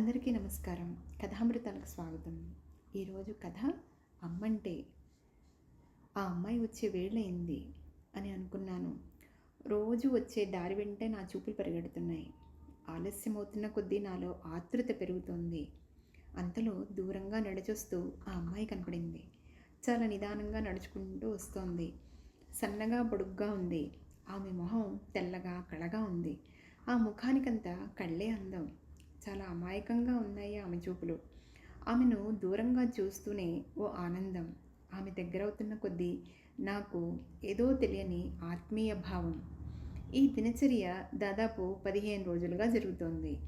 అందరికీ నమస్కారం. కథామృతాలకు స్వాగతం. ఈరోజు కథ అమ్మంటే. ఆ అమ్మాయి వచ్చే వేళయింది అని అనుకున్నాను. రోజు వచ్చే దారి వెంటే నా చూపులు పరిగెడుతున్నాయి. ఆలస్యం అవుతున్న కొద్దీ నాలో ఆతృత పెరుగుతోంది. అంతలో దూరంగా నడిచొస్తూ ఆ అమ్మాయి కనపడింది. చాలా నిదానంగా నడుచుకుంటూ వస్తోంది. సన్నగా పొడుగ్గా ఉంది. ఆమె మొహం తెల్లగా కళగా ఉంది. ఆ ముఖానికంతా కళ్ళే అందం. చాలా అమాయకంగా ఉన్నాయి ఆమె చూపులు. ఆమెను దూరంగా చూస్తూనే ఓ ఆనందం. ఆమె దగ్గరవుతున్న కొద్దీ నాకు ఏదో తెలియని ఆత్మీయ భావం. ఈ దినచర్య దాదాపు పదిహేను రోజులుగా జరుగుతోంది.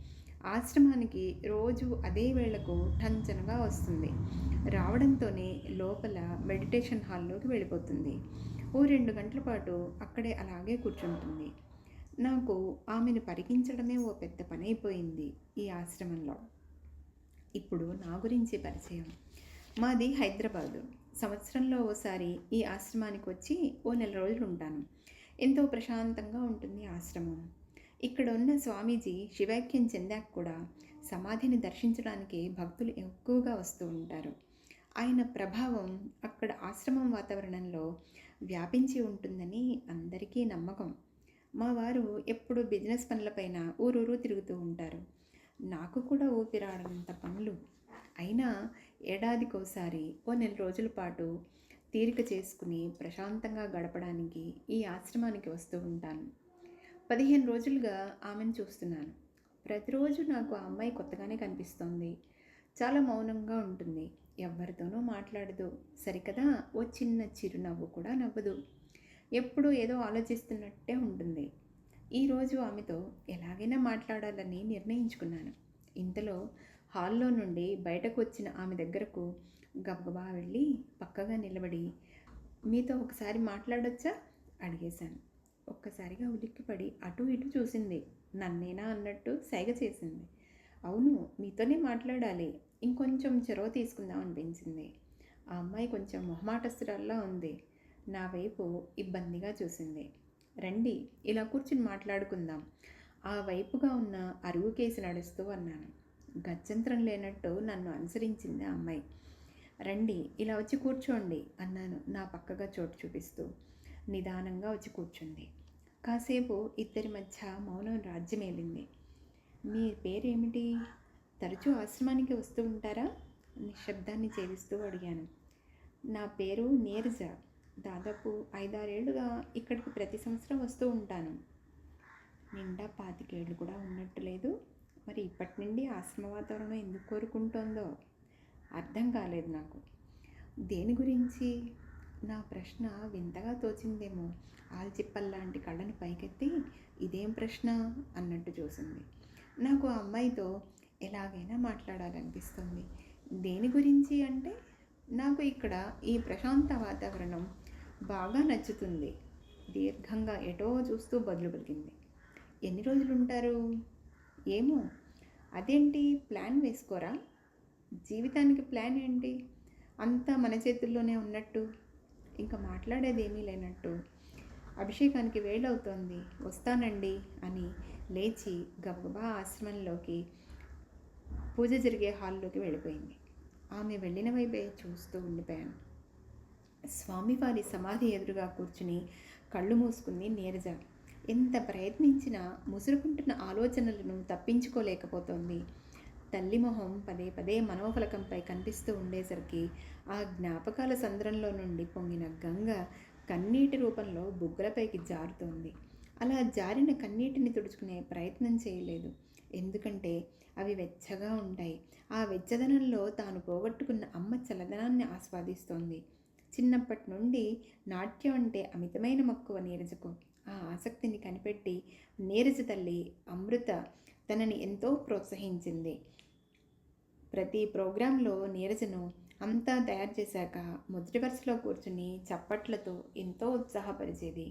ఆశ్రమానికి రోజు అదే వేళకు టంచనగా వస్తుంది. రావడంతోనే లోపల మెడిటేషన్ హాల్లోకి వెళ్ళిపోతుంది. ఓ రెండు గంటల పాటు అక్కడే అలాగే కూర్చుంటుంది. నాకు ఆమెను పరిగించడమే ఓ పెద్ద పని అయిపోయింది ఈ ఆశ్రమంలో. ఇప్పుడు నా గురించి పరిచయం. మాది హైదరాబాదు. సంవత్సరంలో ఓసారి ఈ ఆశ్రమానికి వచ్చి ఓ నెల రోజులు ఉంటాను. ఎంతో ప్రశాంతంగా ఉంటుంది ఆశ్రమం. ఇక్కడ ఉన్న స్వామీజీ శివాక్యం చెందాక కూడా సమాధిని దర్శించడానికి భక్తులు ఎక్కువగా వస్తూ ఉంటారు. ఆయన ప్రభావం అక్కడ ఆశ్రమం వాతావరణంలో వ్యాపించి ఉంటుందని అందరికీ నమ్మకం. మా వారు ఎప్పుడు బిజినెస్ పనులపైన ఊరూరు తిరుగుతూ ఉంటారు. నాకు కూడా ఊపిరాడనంత పనులు. అయినా ఏడాదికోసారి ఓ నెల రోజుల పాటు తీరిక చేసుకుని ప్రశాంతంగా గడపడానికి ఈ ఆశ్రమానికి వస్తూ ఉంటాను. పదిహేను రోజులుగా ఆమెను చూస్తున్నాను. ప్రతిరోజు నాకు ఆ అమ్మాయి కొత్తగానే కనిపిస్తోంది. చాలా మౌనంగా ఉంటుంది. ఎవరితోనూ మాట్లాడదు. సరికదా ఓ చిన్న చిరునవ్వు కూడా నవ్వదు. ఎప్పుడూ ఏదో ఆలోచిస్తున్నట్టే ఉంటుంది. ఈరోజు ఆమెతో ఎలాగైనా మాట్లాడాలని నిర్ణయించుకున్నాను. ఇంతలో హాల్లో నుండి బయటకు వచ్చిన ఆమె దగ్గరకు గబగబా వెళ్ళి పక్కగా నిలబడి మీతో ఒకసారి మాట్లాడొచ్చా? అడిగేశాను. ఒక్కసారిగా ఉలిక్కిపడి అటు ఇటు చూసింది. నన్నేనా? అన్నట్టు సైగ చేసింది. అవును మీతోనే మాట్లాడాలి. ఇంకొంచెం చొరవ తీసుకుందాం అనిపించింది. ఆ అమ్మాయి కొంచెం మొహమాటస్తురాల్లా ఉంది. నా వైపు ఇబ్బందిగా చూసింది. రండి ఇలా కూర్చుని మాట్లాడుకుందాం. ఆ వైపుగా ఉన్న అరుగు కేసి నడుస్తూ అన్నాను. గత్యంతరం లేనట్టు నన్ను అనుసరించింది ఆ అమ్మాయి. రండి ఇలా వచ్చి కూర్చోండి అన్నాను నా పక్కగా చోటు చూపిస్తూ. నిదానంగా వచ్చి కూర్చుంది. కాసేపు ఇద్దరి మధ్య మౌనం రాజ్యమేలింది. మీ పేరేమిటి? తరచూ ఆశ్రమానికి వస్తూ ఉంటారా? నిశ్శబ్దాన్ని చేవిస్తూ అడిగాను. నా పేరు నీరజ. దాదాపు ఐదారేళ్ళుగా ఇక్కడికి ప్రతి సంవత్సరం వస్తూ ఉంటాను. నిండా పాతికేళ్ళు కూడా ఉన్నట్టు లేదు. మరి ఇప్పటి నుండి ఆశ్రమ వాతావరణం ఎందుకు కోరుకుంటోందో అర్థం కాలేదు నాకు. దేని గురించి? నా ప్రశ్న వింతగా తోచిందేమో ఆల్చిప్పల్లాంటి కళ్ళను పైకెత్తి ఇదేం ప్రశ్న? అన్నట్టు చూసింది. నాకు ఆ అమ్మాయితో ఎలాగైనా మాట్లాడాలనిపిస్తుంది. దేని గురించి అంటే నాకు ఇక్కడ ఈ ప్రశాంత వాతావరణం బాగా నచ్చుతుంది. దీర్ఘంగా ఎటో చూస్తూ బదులు పలికింది. ఎన్ని రోజులు ఉంటారు ఏమో. అదేంటి? ప్లాన్ వేసుకోరా? జీవితానికి ప్లాన్ ఏంటి? అంతా మన చేతుల్లోనే ఉన్నట్టు. ఇంకా మాట్లాడేది ఏమీ లేనట్టు. అభిషేకానికి వేళవుతోంది వస్తానండి అని లేచి గబగబా ఆశ్రమంలోకి పూజ జరిగే హాల్లోకి వెళ్ళిపోయింది. ఆమె వెళ్ళిన వైపే చూస్తూ ఉండిపోయాను. స్వామివారి సమాధి ఎదురుగా కూర్చుని కళ్ళు మూసుకుంది నీరజ. ఎంత ప్రయత్నించినా ముసురుకుంటున్న ఆలోచనలను తప్పించుకోలేకపోతోంది. తల్లి మొహం పదే పదే మనోఫలకంపై కనిపిస్తూ ఉండేసరికి ఆ జ్ఞాపకాల సంద్రంలో నుండి పొంగిన గంగ కన్నీటి రూపంలో బుగ్గలపైకి జారుతోంది. అలా జారిన కన్నీటిని తుడుచుకునే ప్రయత్నం చేయలేదు. ఎందుకంటే అవి వెచ్చగా ఉంటాయి. ఆ వెచ్చదనంలో తాను పోగొట్టుకున్న అమ్మ చల్లదనాన్ని ఆస్వాదిస్తోంది. చిన్నప్పటి నుండి నాట్యం అంటే అమితమైన మక్కువ నీరజకు. ఆ ఆసక్తిని కనిపెట్టి నీరజ తల్లి అమృత తనని ఎంతో ప్రోత్సహించింది. ప్రతి ప్రోగ్రాంలో నీరజను అంతా తయారు చేశాక మొదటి వరుసలో కూర్చుని చప్పట్లతో ఎంతో ఉత్సాహపరిచేది.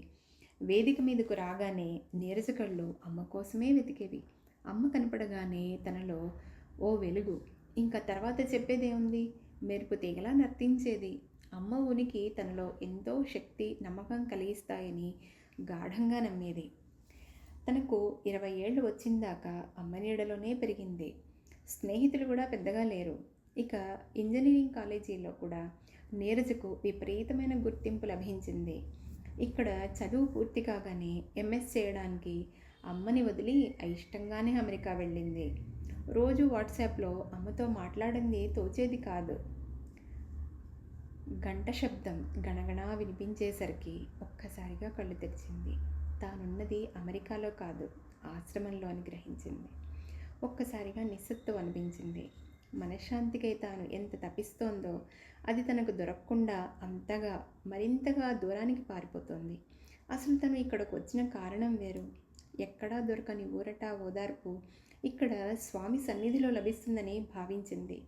వేదిక మీదకు రాగానే నీరజ కళ్ళు అమ్మ కోసమే వెతికేవి. అమ్మ కనపడగానే తనలో ఓ వెలుగు ఇంకా తర్వాత చెప్పేదేముంది? మెరుపు తీగలా నర్తించేది. అమ్మ ఉనికి తనలో ఎంతో శక్తి నమ్మకం కలిగిస్తాయని గాఢంగా నమ్మేది. తనకు ఇరవై ఏళ్ళు వచ్చిందాక అమ్మ నీడలోనే పెరిగింది. స్నేహితులు కూడా పెద్దగా లేరు. ఇక ఇంజనీరింగ్ కాలేజీలో కూడా నీరజకు విపరీతమైన గుర్తింపు లభించింది. ఇక్కడ చదువు పూర్తి కాగానే ఎంఎస్ చేయడానికి అమ్మని వదిలి అయిష్టంగానే అమెరికా వెళ్ళింది. రోజు వాట్సాప్లో అమ్మతో మాట్లాడింది తోచేది కాదు. గంట శబ్దం గణగణా వినిపించేసరికి ఒక్కసారిగా కళ్ళు తెరిచింది. తానున్నది అమెరికాలో కాదు ఆశ్రమంలో అని గ్రహించింది. ఒక్కసారిగా నిస్సత్వం అనిపించింది. మనశ్శాంతికై తాను ఎంత తపిస్తోందో అది తనకు దొరకకుండా అంతగా మరింతగా దూరానికి పారిపోతోంది. అసలు తను ఇక్కడకు వచ్చిన కారణం వేరు. ఎక్కడా దొరకని ఊరట ఓదార్పు ఇక్కడ స్వామి సన్నిధిలో లభిస్తుందని భావించింది.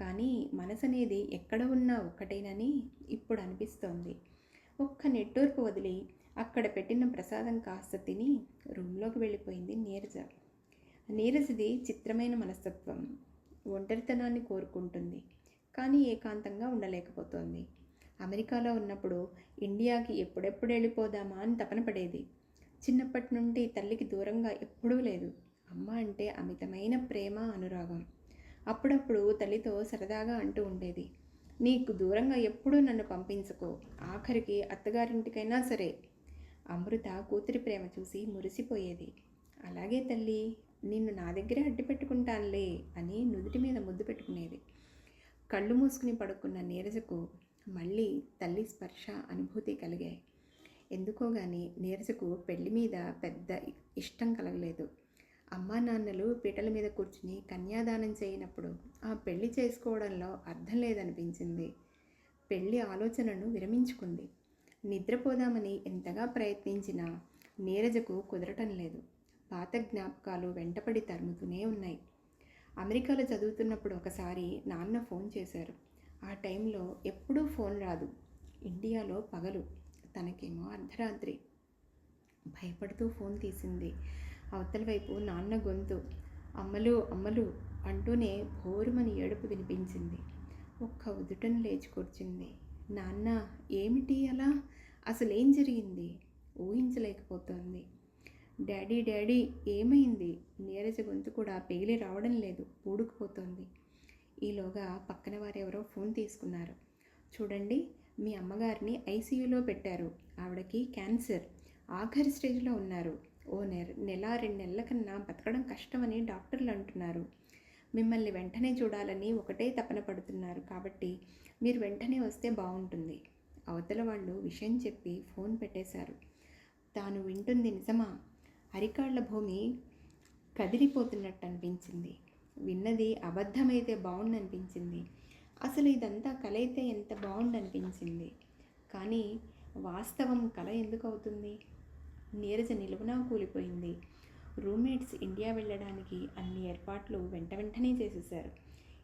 కానీ మనసు అనేది ఎక్కడ ఉన్నా ఒక్కటేనని ఇప్పుడు అనిపిస్తోంది. ఒక్క నెట్టూర్పు వదిలి అక్కడ పెట్టిన ప్రసాదం కాస్త తిని రూమ్లోకి వెళ్ళిపోయింది నీరజ. నీరజది చిత్రమైన మనస్తత్వం ఒంటరితనాన్ని కోరుకుంటుంది కానీ ఏకాంతంగా ఉండలేకపోతోంది. అమెరికాలో ఉన్నప్పుడు ఇండియాకి ఎప్పుడెప్పుడు వెళ్ళిపోదామా అని తపన పడేది. చిన్నప్పటి నుండి తల్లికి దూరంగా ఎప్పుడూ లేదు. అమ్మ అంటే అమితమైన ప్రేమ అనురాగం. అప్పుడప్పుడు తల్లితో సరదాగా అంటూ ఉండేది. నీకు దూరంగా ఎప్పుడూ నన్ను పంపించుకో. ఆఖరికి అత్తగారింటికైనా సరే. అమృత కూతురి ప్రేమ చూసి మురిసిపోయేది. అలాగే తల్లి నిన్ను నా దగ్గరే అడ్డు పెట్టుకుంటానులే అని నుదుటి మీద ముద్దు పెట్టుకునేది. కళ్ళు మూసుకుని పడుకున్న నీరజకు మళ్ళీ తల్లి స్పర్శ అనుభూతి కలిగాయి. ఎందుకోగాని నీరజకు పెళ్ళి మీద పెద్ద ఇష్టం కలగలేదు. అమ్మా నాన్నలు పీటల మీద కూర్చుని కన్యాదానం చేయనప్పుడు ఆ పెళ్ళి చేసుకోవడంలో అర్థం లేదనిపించింది. పెళ్ళి ఆలోచనను విరమించుకుంది. నిద్రపోదామని ఎంతగా ప్రయత్నించినా నీరజకు కుదరటం లేదు. పాత జ్ఞాపకాలు వెంటపడి తరుముతూనే ఉన్నాయి. అమెరికాలో చదువుతున్నప్పుడు ఒకసారి నాన్న ఫోన్ చేశారు. ఆ టైంలో ఎప్పుడూ ఫోన్ రాదు. ఇండియాలో పగలు. తనకేమో అర్ధరాత్రి. భయపడుతూ ఫోన్ తీసింది. అవతల వైపు నాన్న గొంతు. అమ్మలు అమ్మలు అంటూనే భోరుమని ఏడుపు వినిపించింది. ఒక్క ఉదుటను లేచి కూర్చుంది. నాన్న ఏమిటి అలా? అసలేం జరిగింది? ఊహించలేకపోతోంది. డాడీ డాడీ ఏమైంది? నీరజ గొంతు కూడా పెగిలి రావడం లేదు. ఊడుకుపోతోంది ఈలోగా పక్కన వారెవరో ఫోన్ తీసుకున్నారు. చూడండి మీ అమ్మగారిని ఐసీయూలో పెట్టారు. ఆవిడకి క్యాన్సర్. ఆఖరి స్టేజ్లో ఉన్నారు. ఓ నె నెల రెండు నెలల కన్నా బతకడం కష్టమని డాక్టర్లు అంటున్నారు. మిమ్మల్ని వెంటనే చూడాలని ఒకటే తపన పడుతున్నారు కాబట్టి మీరు వెంటనే వస్తే బాగుంటుంది. అవతల వాళ్ళు విషయం చెప్పి ఫోన్ పెట్టేశారు. తాను వింటుంది నిజమా? అరికాళ్ళ భూమి కదిలిపోతున్నట్టు అనిపించింది విన్నది అబద్ధమైతే బాగుండనిపించింది అసలు ఇదంతా కల అయితే ఎంత బాగుండనిపించింది కానీ వాస్తవం కళ ఎందుకు అవుతుంది నీరజ నిలువున కూలిపోయింది. రూమ్మేట్స్ ఇండియా వెళ్ళడానికి అన్ని ఏర్పాట్లు వెంట వెంటనే చేసేశారు.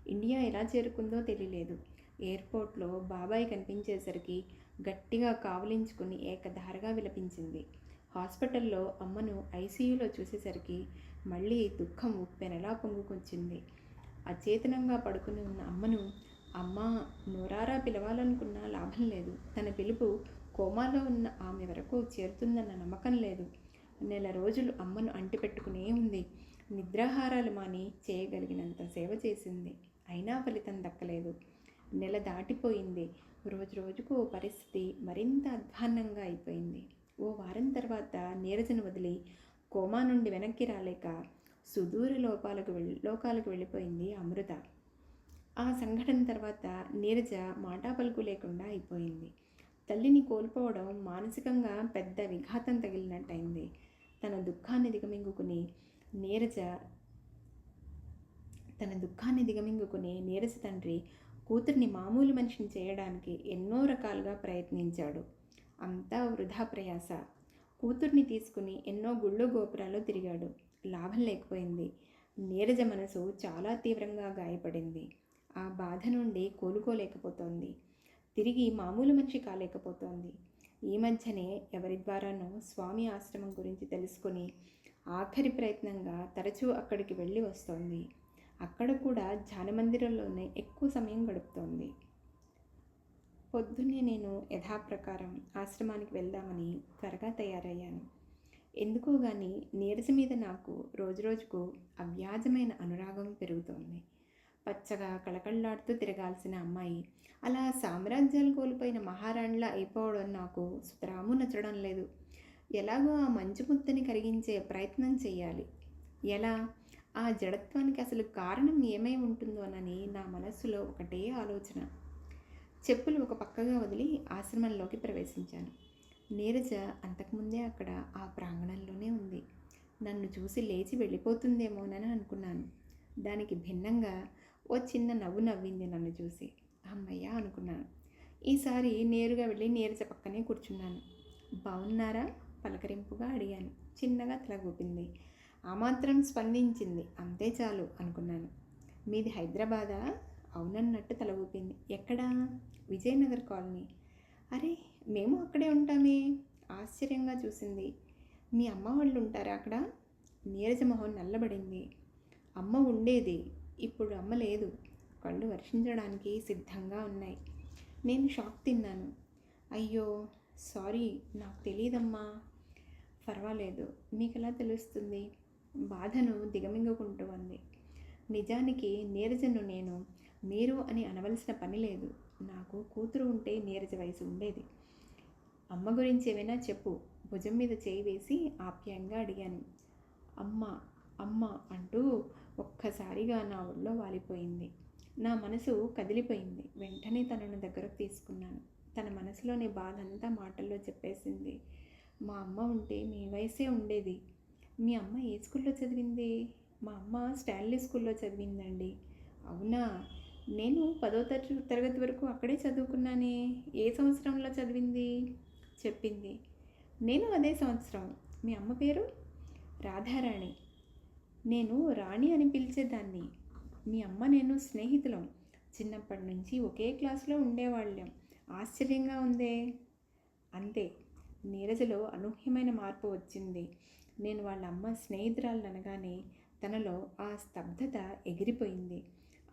ఇండియా ఎలా చేరుకుందో తెలియలేదు. ఎయిర్పోర్ట్లో బాబాయ్ కనిపించేసరికి గట్టిగా కావలించుకుని ఏకధారగా విలపించింది. హాస్పిటల్లో అమ్మను ఐసీయూలో చూసేసరికి మళ్ళీ దుఃఖం ఉప్పెనలా పొంగుకొచ్చింది. అచేతనంగా పడుకుని ఉన్న అమ్మను అమ్మ నోరారా పిలవాలనుకున్న లాభం లేదు. తన పిలుపు కోమాలో ఉన్న ఆమె వరకు చేరుతుందన్న నమ్మకం లేదు. నెల రోజులు అమ్మను అంటిపెట్టుకునే ఉంది. నిద్రాహారాలు మాని చేయగలిగినంత సేవ చేసింది. అయినా ఫలితం దక్కలేదు. నెల దాటిపోయింది. రోజు రోజుకు పరిస్థితి మరింత అధ్వాన్నంగా అయిపోయింది. ఓ వారం తర్వాత నీరజను వదిలి కోమా నుండి వెనక్కి రాలేక సుదూర లోపాలకు వెళ్ళి లోకాలకు వెళ్ళిపోయింది అమృత. ఆ సంఘటన తర్వాత నీరజ మాటా పలుకు లేకుండా అయిపోయింది. తల్లిని కోల్పోవడం మానసికంగా పెద్ద విఘాతం తగిలినట్టయింది. తన దుఃఖాన్ని దిగమింగుకుని నీరజ తన దుఃఖాన్ని దిగమింగుకుని నీరజ తండ్రి కూతుర్ని మామూలు మనిషిని చేయడానికి ఎన్నో రకాలుగా ప్రయత్నించాడు. అంతా వృధా ప్రయాస. కూతుర్ని తీసుకుని ఎన్నో గుళ్ళు గోపురాలు తిరిగాడు. లాభం లేకపోయింది. నీరజ మనసు చాలా తీవ్రంగా గాయపడింది. ఆ బాధ నుండి కోలుకోలేకపోతోంది. తిరిగి మామూలు మనిషి కాలేకపోతోంది. ఈ మధ్యనే ఎవరి ద్వారానో స్వామి ఆశ్రమం గురించి తెలుసుకుని ఆఖరి ప్రయత్నంగా తరచూ అక్కడికి వెళ్ళి వస్తోంది. అక్కడ కూడా ధ్యానమందిరంలోనే ఎక్కువ సమయం గడుపుతోంది. పొద్దున్నే నేను యథాప్రకారం ఆశ్రమానికి వెళ్దామని త్వరగా తయారయ్యాను. ఎందుకో కానీ నీరజ మీద నాకు రోజురోజుకు అవ్యాజమైన అనురాగం పెరుగుతోంది. పచ్చగా కళకళలాడుతూ తిరగాల్సిన అమ్మాయి. అలా సామ్రాజ్యాలు కోల్పోయిన మహారాణిలా అయిపోవడం నాకు సుతరాము నచ్చడం లేదు. ఎలాగో ఆ మంచు ముద్దని కరిగించే ప్రయత్నం చేయాలి ఎలా? ఆ జడత్వానికి అసలు కారణం ఏమై ఉంటుందోనని నా మనస్సులో ఒకటే ఆలోచన. చెప్పులు ఒక పక్కగా వదిలి ఆశ్రమంలోకి ప్రవేశించాను. నీరజ అంతకుముందే అక్కడ ఆ ప్రాంగణంలోనే ఉంది. నన్ను చూసి లేచి వెళ్ళిపోతుందేమోనని అనుకున్నాను. దానికి భిన్నంగా ఓ చిన్న నవ్వు నవ్వింది నన్ను చూసి. అమ్మయ్య అనుకున్నాను. ఈసారి నేరుగా వెళ్ళి నీరజ పక్కనే కూర్చున్నాను. బాగున్నారా పలకరింపుగా అడిగాను. చిన్నగా తలగూపింది ఆ మాత్రం స్పందించింది. అంతే చాలు అనుకున్నాను. మీది హైదరాబాదా? అవునన్నట్టు తల ఊపింది. ఎక్కడా? విజయనగర్ కాలనీ. అరే మేము అక్కడే ఉంటామే. ఆశ్చర్యంగా చూసింది. మీ అమ్మ వాళ్ళు ఉంటారా అక్కడ? నీరజ మొహం నల్లబడింది. అమ్మ ఉండేది. ఇప్పుడు అమ్మ లేదు. కళ్ళు వర్షించడానికి సిద్ధంగా ఉన్నాయి. నేను షాక్ తిన్నాను. అయ్యో సారీ నాకు తెలియదమ్మా పర్వాలేదు మీకు ఎలా తెలుస్తుంది? బాధను దిగమింగుకుంటూ ఉంది. నిజానికి నీరజను నేను మీరు అని అనవలసిన పని లేదు. నాకు కూతురు ఉంటే నీరజ వయసు ఉండేది. అమ్మ గురించి ఏమైనా చెప్పు. భుజం మీద చేయి వేసి ఆప్యాయంగా అడిగాను. అమ్మ అమ్మ అంటూ ఒక్కసారిగా నా ఒళ్ళో వాలిపోయింది. నా మనసు కదిలిపోయింది. వెంటనే తనను దగ్గరకు తీసుకున్నాను. తన మనసులోని బాధంతా మాటల్లో చెప్పేసింది. మా అమ్మ ఉంటే మీ వయసే ఉండేది. మీ అమ్మ ఏ స్కూల్లో చదివింది? మా అమ్మ స్టాన్లీ స్కూల్లో చదివిందండి. అవునా? నేను పదో తరగతి తరగతి వరకు అక్కడే చదువుకున్నానే. ఏ సంవత్సరంలో చదివింది? చెప్పింది. నేను అదే సంవత్సరం. మీ అమ్మ పేరు? రాధారాణి. నేను రాణి అని పిలిచేదాన్ని. మీ అమ్మ నేను స్నేహితులం. చిన్నప్పటి నుంచి ఒకే క్లాస్లో ఉండేవాళ్ళం. ఆశ్చర్యంగా ఉందే. అంతే. నీరజలో అనూహ్యమైన మార్పు వచ్చింది. నేను వాళ్ళ అమ్మ స్నేహితురాలు అనగానే తనలో ఆ స్తబ్దత ఎగిరిపోయింది.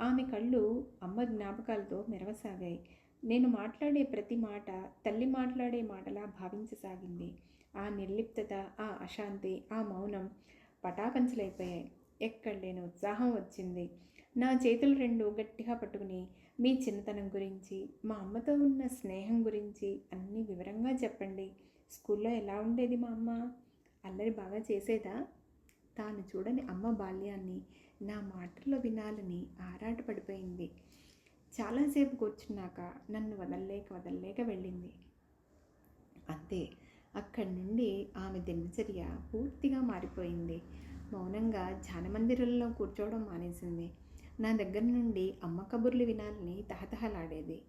ఆమె కళ్ళు అమ్మ జ్ఞాపకాలతో మెరవసాగాయి. నేను మాట్లాడే ప్రతి మాట తల్లి మాట్లాడే మాటలా భావించసాగింది. ఆ నిర్లిప్తత ఆ అశాంతి ఆ మౌనం పటాపంచలైపోయాయి. ఎక్కడ లేని ఉత్సాహం వచ్చింది. నా చేతులు రెండు గట్టిగా పట్టుకుని మీ చిన్నతనం గురించి మా అమ్మతో ఉన్న స్నేహం గురించి అన్నీ వివరంగా చెప్పండి. స్కూల్లో ఎలా ఉండేది మా అమ్మ? అల్లరి బాగా చేసేదా? తాను చూడని అమ్మ బాల్యాన్ని నా మాటల్లో వినాలని ఆరాటపడిపోయింది చాలాసేపు కూర్చున్నాక నన్ను వదల్లేక వదల్లేక వెళ్ళింది. అంతే. అక్కడి నుండి ఆమె దినచర్య పూర్తిగా మారిపోయింది. మౌనంగా ధ్యానమందిరంలో కూర్చోవడం మానేసింది. నా దగ్గర నుండి అమ్మ కబుర్లు వినాలని తహతహలాడేది.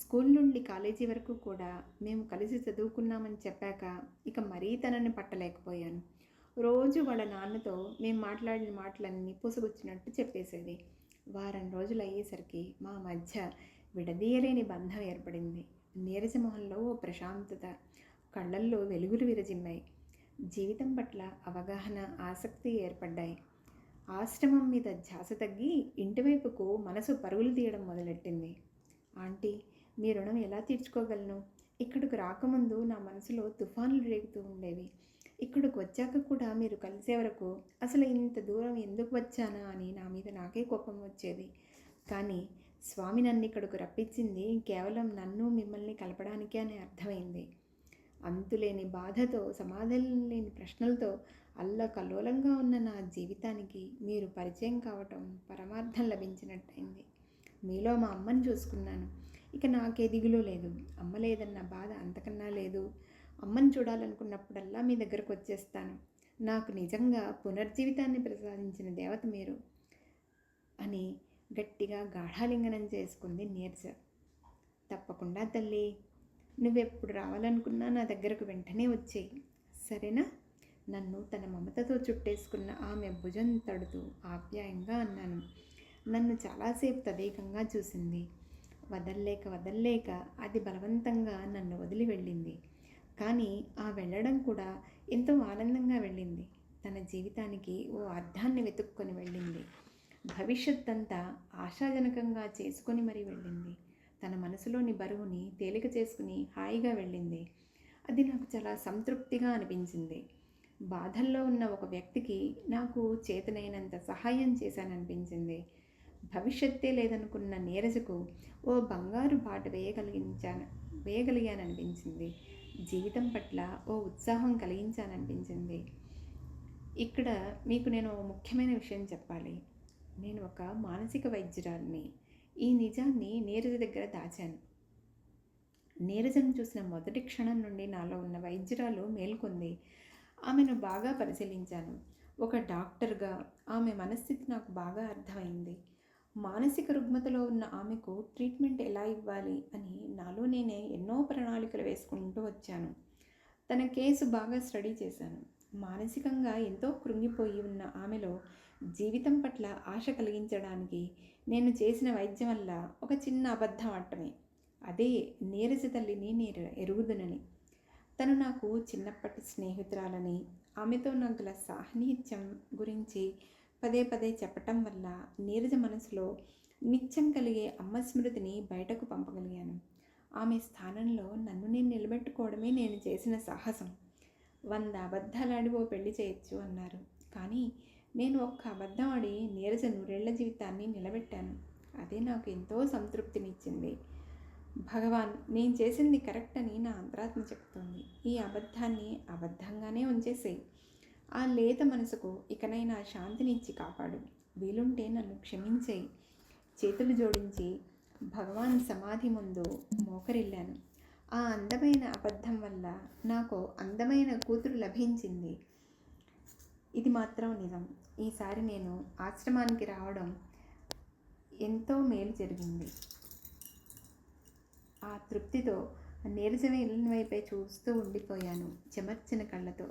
స్కూల్ నుండి కాలేజీ వరకు కూడా మేము కలిసి చదువుకున్నామని చెప్పాక ఇక మరీ తనని పట్టలేకపోయాను. రోజు వాళ్ళ నాన్నతో మేము మాట్లాడిన మాటలన్నీ పూసగుచ్చినట్టు చెప్పేసేది. వారం రోజులు అయ్యేసరికి మా మధ్య విడదీయలేని బంధం ఏర్పడింది. నీరజమోహన్లో ఓ ప్రశాంతత కళ్ళల్లో వెలుగులు విరజిమ్మాయి జీవితం పట్ల అవగాహన ఆసక్తి ఏర్పడ్డాయి. ఆశ్రమం మీద ధ్యాస తగ్గి ఇంటివైపుకు మనసు పరుగులు తీయడం మొదలెట్టింది. ఆంటీ మీ రుణం ఎలా తీర్చుకోగలను? ఇక్కడికి రాకముందు నా మనసులో తుఫానులు రేగుతూ ఉండేవి. ఇక్కడికి వచ్చాక కూడా మీరు కలిసే వరకు అసలు ఇంత దూరం ఎందుకు వచ్చానా? అని నా మీద నాకే కోపం వచ్చేది. కానీ స్వామి నన్ను ఇక్కడికి రప్పించింది కేవలం నన్ను మిమ్మల్ని కలపడానికే అని అర్థమైంది. అంతులేని బాధతో సమాధానం లేని ప్రశ్నలతో అల్లకల్లోలంగా ఉన్న నా జీవితానికి మీరు పరిచయం కావటం పరమార్థం లభించినట్టయింది. మీలో మా అమ్మని చూసుకున్నాను. ఇక నాకే దిగులు లేదు. అమ్మ లేదన్న బాధ అంతకన్నా లేదు. అమ్మని చూడాలనుకున్నప్పుడల్లా మీ దగ్గరకు వచ్చేస్తాను నాకు నిజంగా పునర్జీవితాన్ని ప్రసాదించిన దేవత మీరు అని గట్టిగా గాఢాలింగనం చేసుకుంది నీర్జ. తప్పకుండా తల్లి. నువ్వెప్పుడు రావాలనుకున్నా నా దగ్గరకు వెంటనే వచ్చేయి. సరేనా? నన్ను తన మమతతో చుట్టేసుకున్న ఆమె భుజం తడుతూ ఆప్యాయంగా అన్నాను. నన్ను చాలాసేపు తదేకంగా చూసింది. వదల్లేక వదల్లేక అది బలవంతంగా నన్ను వదిలి వెళ్ళింది. కానీ ఆ వెళ్ళడం కూడా ఎంతో ఆనందంగా వెళ్ళింది. తన జీవితానికి ఓ అర్థాన్ని వెతుక్కొని వెళ్ళింది. భవిష్యత్ అంతా ఆశాజనకంగా చేసుకొని మరీ వెళ్ళింది. తన మనసులోని బరువుని తేలిక చేసుకుని హాయిగా వెళ్ళింది. అది నాకు చాలా సంతృప్తిగా అనిపించింది. బాధల్లో ఉన్న ఒక వ్యక్తికి నాకు చేతనైనంత సహాయం చేశాననిపించింది. భవిష్యత్తే లేదనుకున్న నీరజకు ఓ బంగారు బాట వేయగలిగించాను వేయగలిగాననిపించింది. జీవితం పట్ల ఓ ఉత్సాహం కలిగించాననిపించింది. ఇక్కడ మీకు నేను ఓ ముఖ్యమైన విషయం చెప్పాలి. నేను ఒక మానసిక వైద్యురాలిని. ఈ నిజాన్ని నీరజ దగ్గర దాచాను. నీరజను చూసిన మొదటి క్షణం నుండి నాలో ఉన్న వైద్యురాలు మేల్కొంది. ఆమెను బాగా పరిశీలించాను. ఒక డాక్టర్గా ఆమె మనస్థితి నాకు బాగా అర్థమైంది. మానసిక రుగ్మతలో ఉన్న ఆమెకు ట్రీట్మెంట్ ఎలా ఇవ్వాలి అని నాలో నేనే ఎన్నో ప్రణాళికలు వేసుకుంటూ వచ్చాను. తన కేసు బాగా స్టడీ చేశాను. మానసికంగా ఎంతో కృంగిపోయి ఉన్న ఆమెలో జీవితం పట్ల ఆశ కలిగించడానికి నేను చేసిన వైద్యం వల్ల ఒక చిన్న అబద్ధం ఆడటమే అదే నీరజ తల్లిని నేను ఎరుగుదునని. తను నాకు చిన్నప్పటి స్నేహితురాలని ఆమెతో నాకు గల సాహనీత్యం గురించి పదే పదే చెప్పటం వల్ల నీరజ మనసులో నిత్యం కలిగే అమ్మ స్మృతిని బయటకు పంపగలిగాను. ఆమె స్థానంలో నన్ను నేను నిలబెట్టుకోవడమే నేను చేసిన సాహసం. వంద అబద్ధాలాడి ఓ పెళ్ళి చేయొచ్చు అన్నారు. కానీ నేను ఒక్క అబద్ధం ఆడి నీరజ నూరేళ్ళ జీవితాన్ని నిలబెట్టాను. అదే నాకు ఎంతో సంతృప్తినిచ్చింది. భగవాన్ నేను చేసింది కరెక్ట్ అని నా అంతరాత్మ చెప్తుంది. ఈ అబద్ధాన్ని అబద్ధంగానే ఉంచేసేయి. ఆ లేత మనసుకు ఇకనైనా శాంతినిచ్చి కాపాడు. వీలుంటే నన్ను క్షమించేయి. చేతులు జోడించి భగవాన్ సమాధి ముందు మోకరిల్లాను. ఆ అందమైన అబద్ధం వల్ల నాకు అందమైన కూతురు లభించింది. ఇది మాత్రం నిజం. ఈసారి నేను ఆశ్రమానికి రావడం ఎంతో మేలు జరిగింది. ఆ తృప్తితో నీరజమైన ఇళ్ళని వైపే చూస్తూ ఉండిపోయాను చెమర్చిన కళ్ళతో.